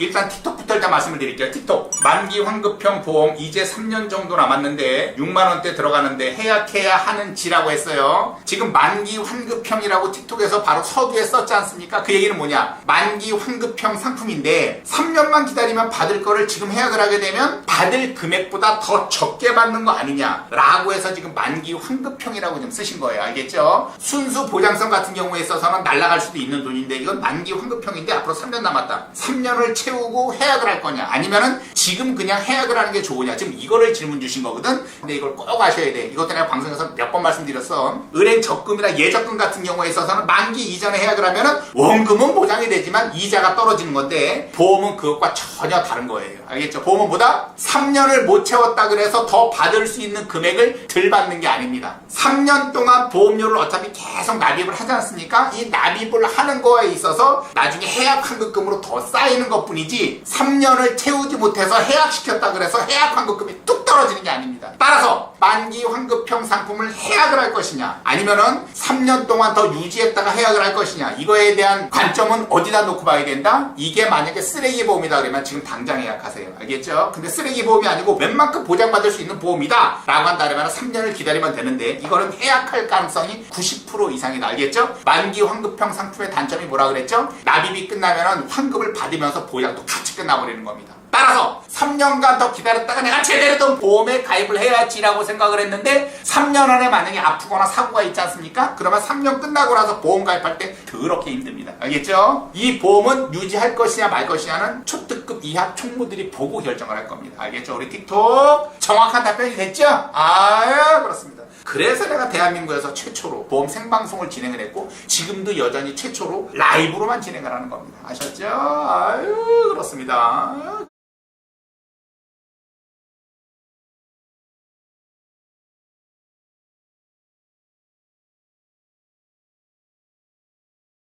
일단 틱톡부터 일단 말씀을 드릴게요. 틱톡. 만기 환급형 보험 이제 3년 정도 남았는데 6만 원대 들어가는데 해약해야 하는지라고 했어요. 지금 만기 환급형이라고 틱톡에서 바로 서두에 썼지 않습니까? 그 얘기는 뭐냐? 만기 환급형 상품인데 3년만 기다리면 받을 거를 지금 해약을 하게 되면 받을 금액보다 더 적게 받는 거 아니냐? 라고 해서 지금 만기 환급형이라고 좀 쓰신 거예요. 알겠죠? 순수 보장성 같은 경우에 있어서는 날아갈 수도 있는 돈인데 이건 만기 환급형인데 앞으로 3년 남았다. 3년을 채우고 해약을 할 거냐? 아니면은 지금 그냥 해약을 하는 게 좋으냐? 지금 이거를 질문 주신 거거든? 근데 이걸 꼭 아셔야 돼. 이것도 내가 방송에서 몇 번 말씀드렸어. 은행 적금이나 예적금 같은 경우에 있어서는 만기 이전에 해약을 하면은 원금은 보장이 되지만 이자가 떨어지는 건데 보험은 그것과 전혀 다른 거예요. 알겠죠? 보험은 뭐다? 3년을 못 채웠다 그래서 더 받을 수 있는 금액을 덜 받는 게 아닙니다. 3년 동안 보험료를 어차피 계속 납입을 하지 않습니까? 이 납입을 하는 거에 있어서 나중에 해약 환급금으로 더 쌓이는 것 뿐이지 3년을 채우지 못해서 해약시켰다 그래서 해약 환급금이 뚝 떨어지는 게 아닙니다. 따라서 만기 환급형 상품을 해약을 할 것이냐 아니면은 3년 동안 더 유지했다가 해약을 할 것이냐 이거에 대한 관점은 어디다 놓고 봐야 된다? 이게 만약에 쓰레기 보험이다 그러면 지금 당장 해약하세요. 알겠죠? 근데 쓰레기 보험이 아니고 웬만큼 보장받을 수 있는 보험이다 라고 한다면 3년을 기다리면 되는데 이거는 해약할 가능성이 90% 이상이다. 알겠죠? 만기 환급형 상품의 단점이 뭐라 그랬죠? 납입이 끝나면 환급을 받으면서 보장도 같이 끝나버리는 겁니다. 따라서 3년간 더 기다렸다가 내가 제대로 된 보험에 가입을 해야지라고 생각을 했는데 3년 안에 만약에 아프거나 사고가 있지 않습니까? 그러면 3년 끝나고 나서 보험 가입할 때 더럽게 힘듭니다. 알겠죠? 이 보험은 유지할 것이냐 말 것이냐는 초특급 이하 총무들이 보고 결정을 할 겁니다. 알겠죠? 우리 틱톡 정확한 답변이 됐죠? 아유 그렇습니다. 그래서 내가 대한민국에서 최초로 보험 생방송을 진행을 했고 지금도 여전히 최초로 라이브로만 진행을 하는 겁니다. 아셨죠? 아유 그렇습니다.